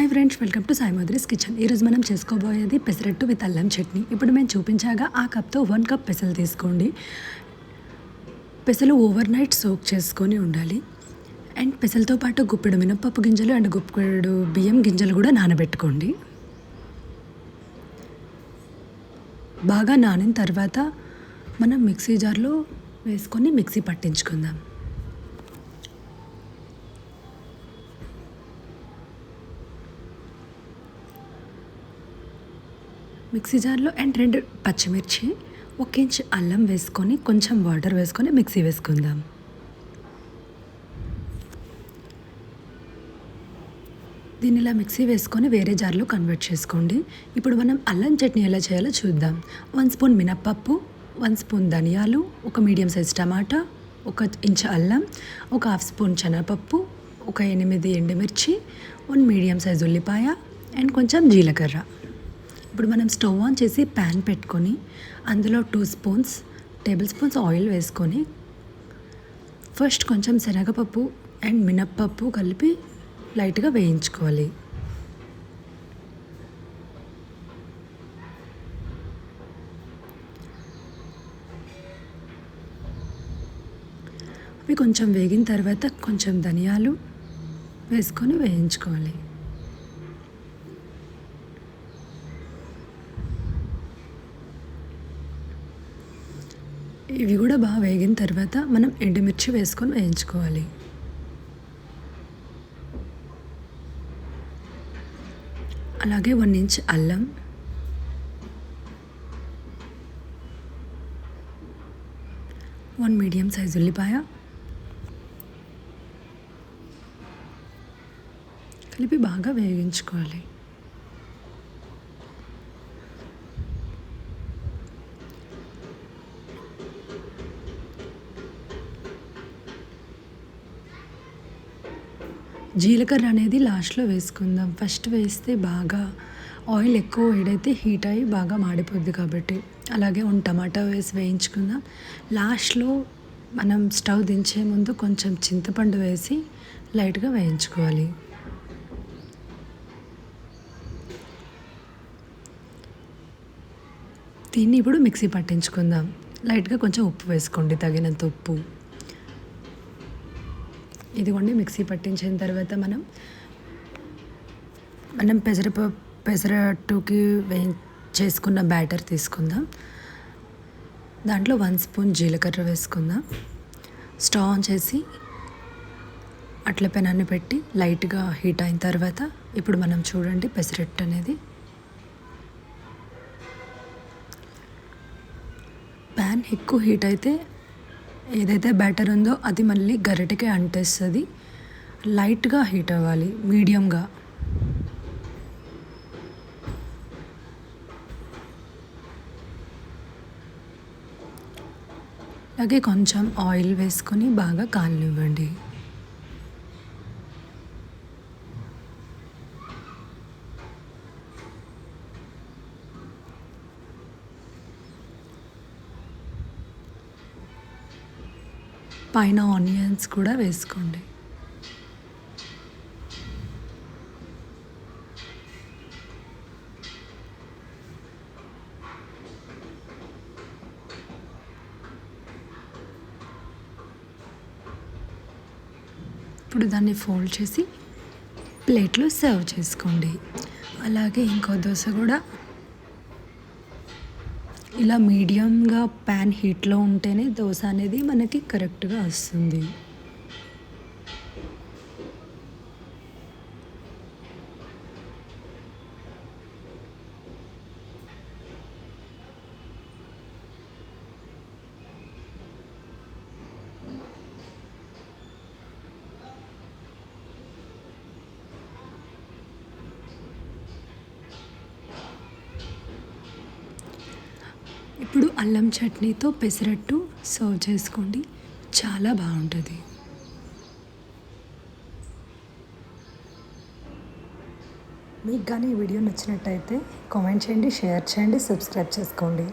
Hi friends welcome to Sai Madhuri's kitchen. ఈరోజు మనం చేసుకోబోయేది pesarattu with అల్లం చట్నీ. ఇప్పుడు మేము చూపించాగా ఆ కప్తో వన్ కప్ పెసలు తీసుకోండి. పెసలు ఓవర్ నైట్ సోక్ చేసుకొని ఉండాలి. అండ్ పెసలతో పాటు గుప్పెడు మినపప్పు గింజలు అండ్ గుప్పెడు బియ్యం గింజలు కూడా నానబెట్టుకోండి. బాగా నానిన తర్వాత మనం మిక్సీ జార్లో వేసుకొని మిక్సీ పట్టించుకుందాం. మిక్సీ జార్లో అండ్ రెండు పచ్చిమిర్చి ఒక ఇంచ్ అల్లం వేసుకొని కొంచెం వాటర్ వేసుకొని మిక్సీ వేసుకుందాం. దీన్ని ఇలా మిక్సీ వేసుకొని వేరే జార్లో కన్వర్ట్ చేసుకోండి. ఇప్పుడు మనం అల్లం చట్నీ ఎలా చేయాలో చూద్దాం. వన్ స్పూన్ మినప్పప్పు వన్ స్పూన్ ధనియాలు ఒక మీడియం సైజ్ టమాటా ఒక ఇంచ్ అల్లం ఒక హాఫ్ స్పూన్ శనగపప్పు ఒక ఎనిమిది ఎండుమిర్చి వన్ మీడియం సైజ్ ఉల్లిపాయ అండ్ కొంచెం జీలకర్ర. ఇప్పుడు మనం స్టవ్ ఆన్ చేసి ప్యాన్ పెట్టుకొని అందులో two spoons table spoons oil వేసుకొని ఫస్ట్ కొంచెం శనగపప్పు అండ్ మినప్పప్పు కలిపి లైట్గా వేయించుకోవాలి. అవి కొంచెం వేగిన తర్వాత కొంచెం ధనియాలు వేసుకొని వేయించుకోవాలి. ఇవి కూడా బాగా వేగిన తర్వాత మనం ఎండుమిర్చి వేసుకొని వేయించుకోవాలి. అలాగే వన్ ఇంచ్ అల్లం. వన్ మీడియం సైజ్ ఉల్లిపాయ. కలిపి బాగా వేగించుకోవాలి. జీలకర్ర అనేది లాస్ట్లో వేసుకుందాం. ఫస్ట్ వేస్తే బాగా ఆయిల్ ఎక్కువ వేడైతే హీట్ అయ్యి బాగా మాడిపోద్ది కాబట్టి. అలాగే ఉన్న టమాటా వేసి వేయించుకుందాం. లాస్ట్లో మనం స్టవ్ దించే ముందు కొంచెం చింతపండు వేసి లైట్గా వేయించుకోవాలి. దీన్ని ఇప్పుడు మిక్సీ పట్టించుకుందాం. లైట్గా కొంచెం ఉప్పు వేసుకోండి తగినంత ఉప్పు. ఇదిగోండి మిక్సీ పట్టించిన తర్వాత మనం మనం పెసరప పెసరట్టుకి వే చేసుకున్న బ్యాటర్ తీసుకుందాం. దాంట్లో వన్ స్పూన్ జీలకర్ర వేసుకుందాం. స్టవ్ ఆన్ చేసి అట్ల పెనాన్ని పెట్టి లైట్గా హీట్ అయిన తర్వాత ఇప్పుడు మనం చూడండి పెసరట్టు అనేది. ప్యాన్ ఎక్కువ హీట్ అయితే ఏదైతే బ్యాటర్ ఉందో అది మళ్ళీ గరిటెకి అంటేస్తుంది. లైట్గా హీట్ అవ్వాలి మీడియంగా అలాగే కొంచెం ఆయిల్ వేసుకొని బాగా కాలనివ్వండి. పైన ఆనియన్స్ కూడా వేసుకోండి. ఇప్పుడు దాన్ని ఫోల్డ్ చేసి ప్లేట్లో సర్వ్ చేసుకోండి. అలాగే ఇంకో దోశ కూడా ఇలా మీడియంగా ప్యాన్ హీట్లో ఉంటేనే దోశ అనేది మనకి కరెక్ట్గా వస్తుంది. ఇప్పుడు అల్లం చట్నీతో పెసరట్టు సర్వ్ చేసుకోండి. చాలా బాగుంటుంది. మీకు కానీ ఈ వీడియో నచ్చినట్టయితే కామెంట్ చేయండి షేర్ చేయండి సబ్స్క్రైబ్ చేసుకోండి.